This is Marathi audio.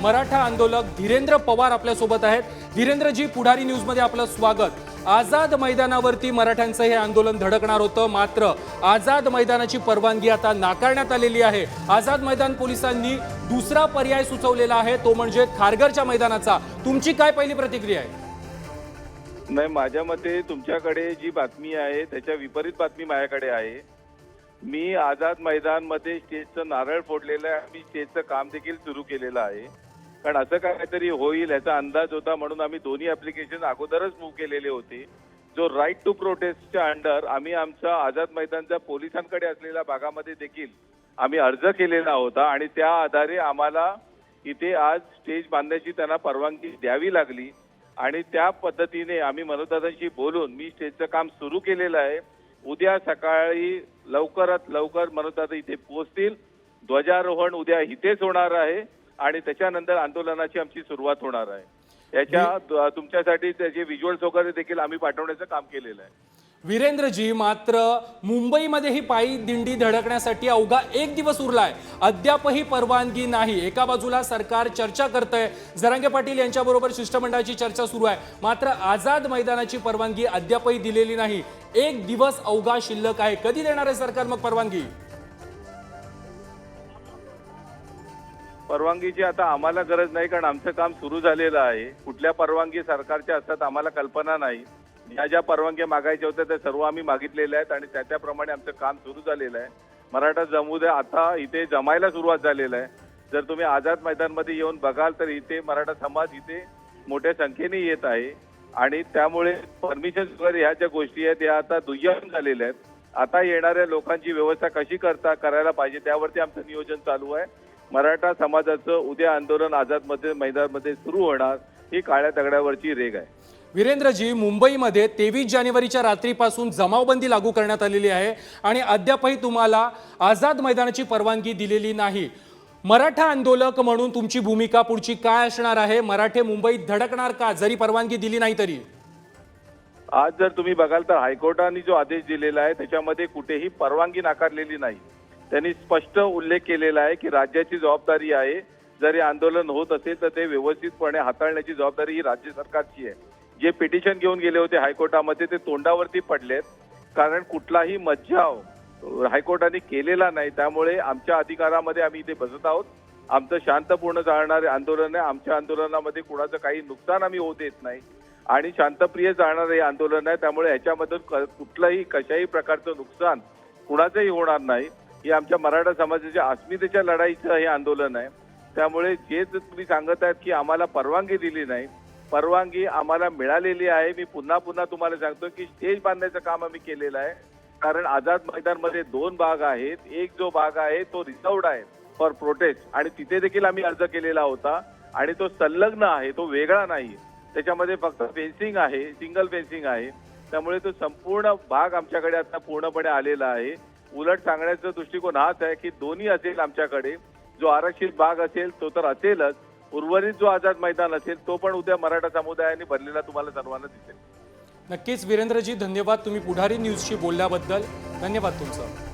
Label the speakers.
Speaker 1: मराठा आंदोलक धीरेंद्र पवार आपल्यासोबत आहेत. धीरेंद्रजी पुढारी न्यूजमध्ये आपलं स्वागत. आझाद मैदानावरती मराठ्यांचं हे आंदोलन धडकणार होतं मात्र आझाद मैदानाची परवानगी आता नाकारण्यात आलेली आहे. आझाद मैदान पोलिसांनी दुसरा पर्याय सुचवलेला आहे तो म्हणजे खारघरच्या मैदानाचा. तुमची काय पहिली प्रतिक्रिया आहे?
Speaker 2: नाही माझ्या मते तुमच्याकडे जी बातमी आहे त्याच्या विपरीत बातमी माझ्याकडे आहे. मी आझाद मैदानमध्ये स्टेजचं नारळ फोडलेलं आहे आणि स्टेजचं काम देखील सुरू केलेलं आहे. कारण असं काहीतरी होईल याचा अंदाज होता म्हणून आम्ही दोन्ही ऍप्लिकेशन अगोदरच मूव्ह केलेले होते. जो राईट टू प्रोटेस्टच्या अंडर आम्ही आमचा आझाद मैदानच्या पोलिसांकडे असलेल्या भागामध्ये देखील आम्ही अर्ज केलेला होता आणि त्या आधारे आम्हाला इथे आज स्टेज बांधण्याची त्यांना परवानगी द्यावी लागली. आणि त्या पद्धतीने आम्ही मनोदादांशी बोलून मी स्टेजचं काम सुरू केलेलं आहे. उद्या सकाळी लवकरात लवकर मनोदादा इथे पोहोचतील. ध्वजारोहण उद्या इथेच होणार आहे. आणि त्याच्यानंतर आंदोलनाची आमची सुरुवात होणार आहे. याच्या तुमच्यासाठी त्याचे व्हिज्युअल्स वगैरे देखील आम्ही पाठवण्याचं काम केलेलं आहे.
Speaker 1: वीरेंद्रजी मात्र मुंबईमध्ये ही पायी दिंडी धडकण्यासाठी अवघा एक दिवस उरलाय. अद्यापही परवानगी नाही. एका बाजूला सरकार चर्चा करतंय. जरांगे पाटील यांच्याबरोबर शिष्टमंडळाची चर्चा सुरू आहे. मात्र आझाद मैदानाची परवानगी अद्यापही दिलेली नाही. एक दिवस अवघा शिल्लक आहे. कधी देणार आहे सरकार मग परवानगी?
Speaker 2: परवानगीची आता आम्हाला गरज नाही कारण आमचं काम सुरू झालेलं आहे. कुठल्या परवानगी सरकारच्या असतात आम्हाला कल्पना नाही. ज्या ज्या परवानग्या मागायच्या होत्या त्या सर्व आम्ही मागितलेल्या आहेत आणि त्या त्याप्रमाणे आमचं काम सुरू झालेलं आहे. मराठा समुदाय आता इथे जमायला सुरुवात झालेलं आहे. जर तुम्ही आझाद मैदानमध्ये येऊन बघाल तर इथे मराठा समाज इथे मोठ्या संख्येने येत आहे. आणि त्यामुळे परमिशन वगैरे ह्या ज्या गोष्टी आहेत या आता दुय्यम झालेल्या आहेत. आता येणाऱ्या लोकांची व्यवस्था कशी करता करायला पाहिजे त्यावरती आमचं नियोजन चालू आहे. मराठा समाजाचं उद्या आंदोलन आझादमध्ये मैदानमध्ये सुरू होणार ही काळ्या दगडावरची रेग आहे.
Speaker 1: वीरेंद्रजी मुंबईमध्ये तेवीस जानेवारीच्या रात्रीपासून जमावबंदी लागू करण्यात आलेली आहे आणि अद्यापही तुम्हाला आझाद मैदानाची परवानगी दिलेली नाही. मराठा आंदोलक म्हणून तुमची भूमिका पुढची काय असणार आहे? मराठे मुंबईत धडकणार का? जरी परवानगी दिली नाही तरी.
Speaker 2: आज जर तुम्ही बघाल तर हायकोर्टाने जो आदेश दिलेला आहे त्याच्यामध्ये कुठेही परवानगी नाकारलेली नाही. त्यांनी स्पष्ट उल्लेख केलेला आहे की राज्याची जबाबदारी आहे जरी आंदोलन होत असेल तर ते व्यवस्थितपणे हाताळण्याची जबाबदारी ही राज्य सरकारची आहे. जे पिटिशन घेऊन गेले होते हायकोर्टामध्ये ते तोंडावरती पडलेत. कारण कुठलाही मज्जाव हायकोर्टाने केलेला नाही. त्यामुळे आमच्या अधिकारामध्ये आम्ही इथे बसत आहोत. आमचं शांतपूर्ण चालणारे आंदोलन आहे. आमच्या आंदोलनामध्ये कुणाचं काही नुकसान आम्ही होत येत नाही. आणि शांतप्रिय जाणारं हे आंदोलन आहे. त्यामुळे ह्याच्यामधून क- कुठलंही कशाही प्रकारचं नुकसान कुणाचंही होणार नाही. हे आमच्या मराठा समाजाच्या अस्मितेच्या लढाईचं हे आंदोलन आहे. त्यामुळे जे जर तुम्ही सांगत आहेत की आम्हाला परवानगी दिली नाही परवानगी आम्हाला मिळालेली आहे. मी पुन्हा पुन्हा तुम्हाला सांगतो की स्टेज बांधण्याचं काम आम्ही केलेलं आहे. कारण आझाद मैदानमध्ये दोन भाग आहेत. एक जो भाग आहे तो रिझर्वड आहे फॉर प्रोटेस्ट आणि तिथे देखील आम्ही अर्ज केलेला होता. आणि तो संलग्न आहे तो वेगळा नाही. त्याच्यामध्ये फक्त फेन्सिंग आहे सिंगल फेन्सिंग आहे. त्यामुळे तो संपूर्ण भाग आमच्याकडे आता पूर्णपणे आलेला आहे. उलट सांगण्याचा दृष्टिकोन हाच आहे की दोन्ही असेल आमच्याकडे. जो आरक्षित भाग असेल तो तर असेलच. उर्वरित जो आझाद मैदान असेल तो पण उद्या मराठा समुदायाने भरलेला तुम्हाला सर्वांना दिसेल.
Speaker 1: नक्कीच वीरेंद्रजी धन्यवाद तुम्ही पुढारी न्यूजशी बोलल्याबद्दल. धन्यवाद तुमचं.